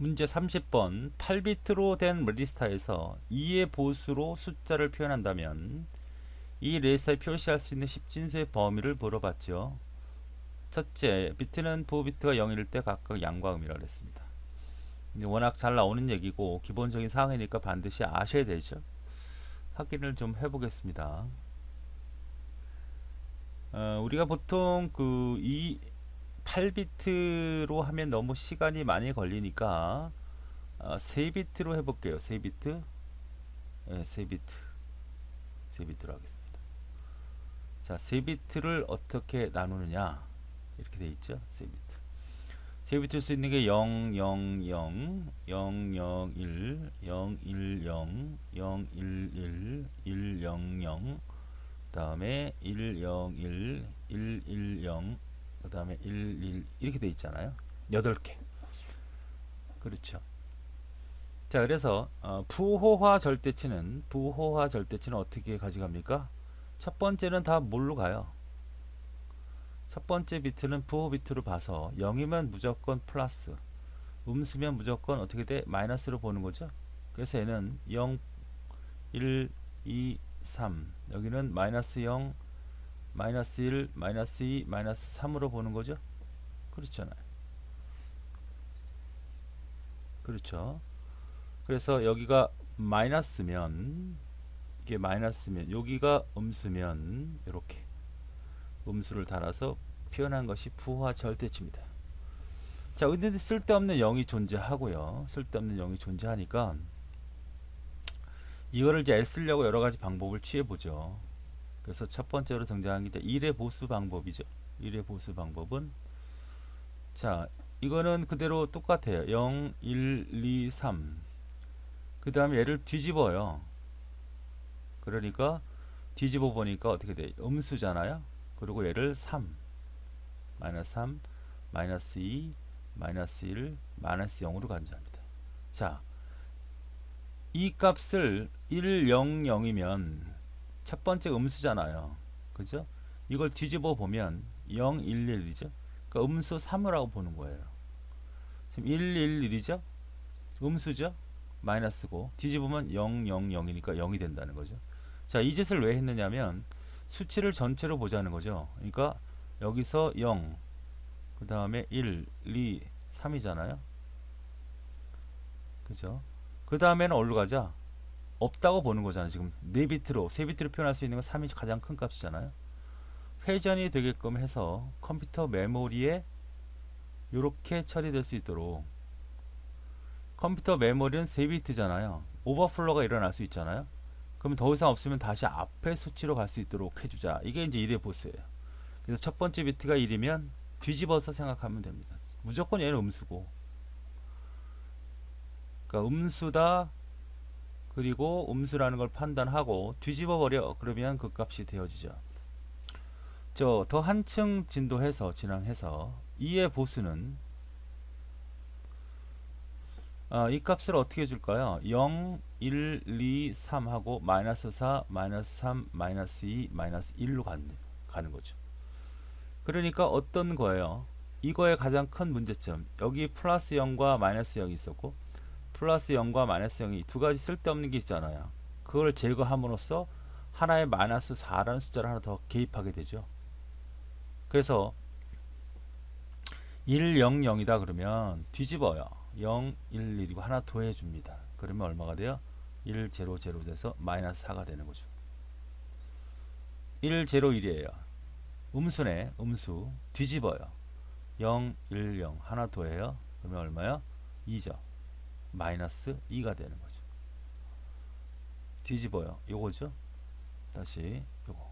문제 30번 8비트로 된 레지스터에서 2의 보수로 숫자를 표현한다면 이 레지스터에 표시할 수 있는 10진수의 범위를 물어봤죠. 첫째, 비트는 부호비트가 0일 때 각각 양과 음이라고. 근데 워낙 잘 나오는 얘기고 기본적인 사항이니까 반드시 아셔야 되죠. 확인을 좀 해보겠습니다. 어, 우리가 보통 그 이 8비트로 하면 너무 시간이 많이 걸리니까 어, 3비트로 해볼게요. 3비트. 네, 3비트. 3비트로 하겠습니다. 자, 3비트를 어떻게 나누느냐 이렇게 돼 있죠. 3비트. 3비트일 수 있는 게 0, 0, 0, 0, 0, 1, 0, 1, 0, 0, 1, 1, 1, 0, 0, 그 다음에 1, 0, 1, 1, 1, 0, 그 다음에 1, 1 이렇게 돼 있잖아요. 8개. 그렇죠. 자, 그래서 어, 부호화 절대치는 부호화 절대치는 어떻게 가져갑니까? 첫 번째는 다 뭘로 가요? 첫 번째 비트는 부호 비트로 봐서 0이면 무조건 플러스, 음수면 무조건 어떻게 돼? 마이너스로 보는 거죠. 그래서 얘는 0, 1, 2, 3 여기는 마이너스 0, 마이너스 1, 마이너스 2, 마이너스 3으로 보는 거죠. 그렇잖아요. 그렇죠. 그래서 여기가 마이너스면 이게 마이너스면 여기가 음수면 이렇게 음수를 달아서 표현한 것이 부호화 절대치입니다. 자, 근데 쓸데없는 0이 존재하고요. 쓸데없는 0이 존재하니까 이거를 이제 애쓰려고 여러 가지 방법을 취해 보죠. 그래서 첫 번째로 등장한 게 1의 보수 방법이죠. 1의 보수 방법은 자, 이거는 그대로 똑같아요. 0, 1, 2, 3. 그 다음에 얘를 뒤집어요. 그러니까 뒤집어 보니까 어떻게 돼? 음수잖아요. 그리고 얘를 3, 마이너스 3, 마이너스 2, 마이너스 1, 마이너스 0으로 간주합니다. 자, 이 값을 1, 0, 0이면 첫 번째 음수잖아요. 그죠? 이걸 뒤집어 보면 0, 1, 1이죠. 그러니까 음수 3이라고 보는 거예요. 지금 1, 1, 1이죠? 음수죠? 마이너스고 뒤집으면 0, 0, 0이니까 0이 된다는 거죠. 자, 이 짓을 왜 했느냐면 수치를 전체로 보자는 거죠. 그러니까 여기서 0, 그 다음에 1, 2, 3이잖아요. 그죠? 그 다음에는 어디로 가자? 없다고 보는 거잖아요. 지금 4비트로, 3비트로 표현할 수 있는 건 3이 가장 큰 값이잖아요. 회전이 되게끔 해서 컴퓨터 메모리에 이렇게 처리될 수 있도록 컴퓨터 메모리는 3비트잖아요. 오버플로가 일어날 수 있잖아요. 그럼 더 이상 없으면 다시 앞에 수치로 갈 수 있도록 해주자. 이게 이제 1의 보수예요. 그래서 첫 번째 비트가 1이면 뒤집어서 생각하면 됩니다. 무조건 얘는 음수고. 그러니까 음수다. 그리고 음수라는 걸 판단하고 뒤집어 버려. 그러면 그 값이 되어지죠. 저 더 한층 진도해서 진행해서 2의 보수는 아, 이 값을 어떻게 줄까요? 0, 1, 2, 3 하고 마이너스 4, 마이너스 3, 마이너스 2, 마이너스 1로 가는, 가는 거죠. 그러니까 어떤 거예요? 이거의 가장 큰 문제점. 여기 플러스 0과 마이너스 0이 있었고 플러스 0과 마이너스 0이 두 가지 쓸데없는 게 있잖아요. 그걸 제거함으로써 하나의 마이너스 4라는 숫자를 하나 더 개입하게 되죠. 그래서 1, 0, 0이다 그러면 뒤집어요. 0, 1, 1이고 하나 더해 줍니다. 그러면 얼마가 돼요? 1, 0, 0 돼서 마이너스 4가 되는 거죠. 1, 0, 1이에요. 음수네, 음수. 뒤집어요. 0, 1, 0 하나 더해요. 그러면 얼마요? 2죠. 마이너스 2가 되는 거죠. 뒤집어요. 요거죠. 다시 요거.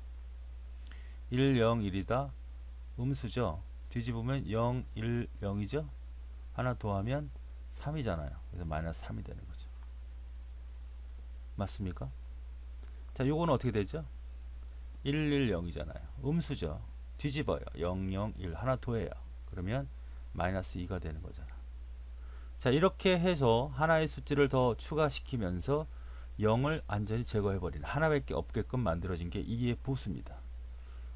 1, 0, 1이다. 음수죠. 뒤집으면 0, 1, 0이죠. 하나 더하면 3이잖아요. 그래서 마이너스 3이 되는 거죠. 맞습니까? 자, 요거는 어떻게 되죠? 110이잖아요. 음수죠. 뒤집어요. 001 하나 더해요. 그러면 마이너스 2가 되는 거잖아. 자, 이렇게 해서 하나의 수치를 더 추가시키면서 0을 완전히 제거해버리는 하나밖에 없게끔 만들어진 게 2의 보수입니다.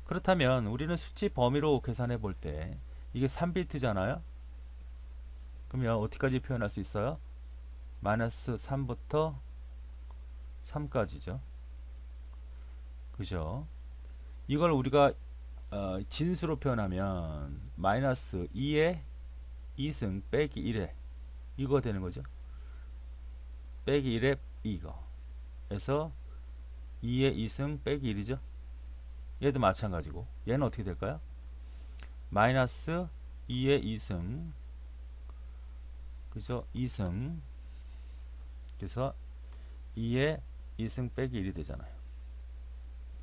그렇다면 우리는 수치 범위로 계산해 볼 때 이게 3비트잖아요. 그러면 어디까지 표현할 수 있어요? 마이너스 3부터 3까지죠. 그죠? 이걸 우리가 어, 진수로 표현하면 마이너스 2의 2승 빼기 1에 이거 되는 거죠. 빼기 1에 이거. 그래서 2의 2승 빼기 1이죠. 얘도 마찬가지고 얘는 어떻게 될까요? 마이너스 2의 2승 그죠? 2승 그래서 2의 2승 빼기 1이 되잖아요.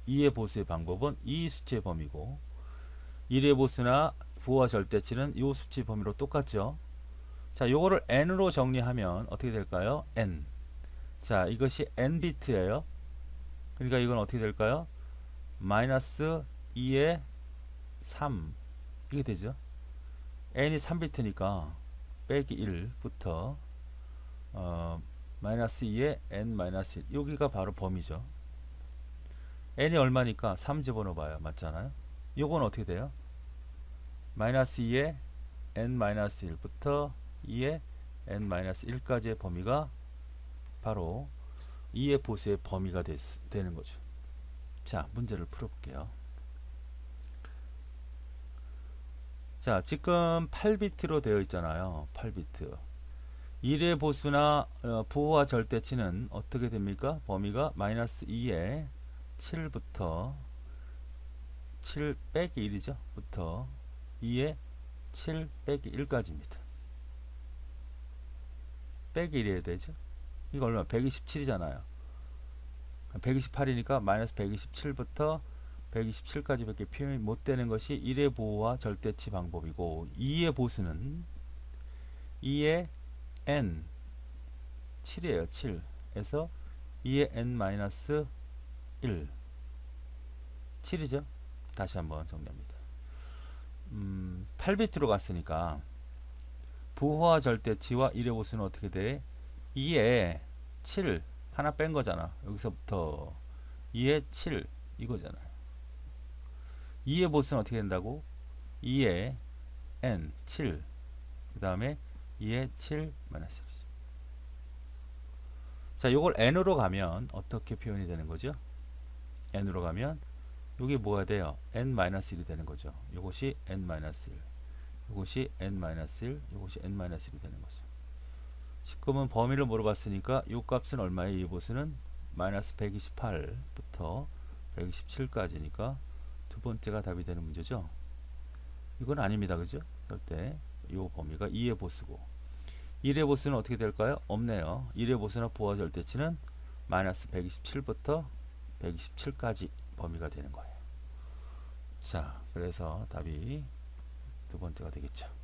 2의 보수의 방법은 이 수치의 범위고 1의 보수나 부호와 절대치는 이 수치 범위로 똑같죠. 자, 요거를 n으로 정리하면 어떻게 될까요? n. 자, 이것이 n 비트예요. 그러니까 이건 어떻게 될까요? 마이너스 2의 3 이게 되죠. n이 3비트니까 빼기 1부터 어, 마이너스 2의 n 마이너스 1 여기가 바로 범위죠. n이 얼마니까 3 집어넣어봐요. 맞잖아요. 요건 어떻게 돼요? 마이너스 2의 n 마이너스 1부터 2의 n 마이너스 1까지의 범위가 바로 2의 보수의 범위가 됐, 되는 거죠. 자, 문제를 풀어볼게요. 자, 지금 8비트로 되어 있잖아요. 8비트. 1의 보수나 어, 부호와 절대치는 어떻게 됩니까? 범위가 마이너스 2의 7부터 7 빼기 1이죠. 부터 2의 7 빼기 1까지입니다. 빼기 1해야 되죠. 이거 얼마? 127이잖아요. 128이니까 마이너스 127부터 127까지 밖에 표현이 못 되는 것이 1의 보호와 절대치 방법이고 2의 보수는 2의 n 7이에요. 7에서 2의 n 마이너스 1 7이죠. 다시 한번 정리합니다. 음, 8비트로 갔으니까 부호와 절대치와 1의 보수는 어떻게 돼? 2의 7 하나 뺀 거잖아. 여기서부터 2의 7 이거잖아요. 2의 보수는 어떻게 된다고? 2의 n 7 그 다음에 2의 7 마이너스 1이죠. 자, 요걸 n으로 가면 어떻게 표현이 되는 거죠? n으로 가면 요게 뭐가 돼요? n 마이너스 1이 되는 거죠. 요것이 n 마이너스 1. 요것이 n 마이너스 1, 요것이 n 마이너스 1이 되는 거죠. 지금은 범위를 물어봤으니까 요 값은 얼마예요? 이 보수는 마이너스 128부터 127까지니까 두 번째가 답이 되는 문제죠. 이건 아닙니다. 그죠? 절대 요 범위가 2의 보수고 1의 보수는 어떻게 될까요? 없네요. 1의 보수나 보호 절대치는 마이너스 127부터 127까지 범위가 되는 거예요. 자, 그래서 답이 두 번째가 되겠죠.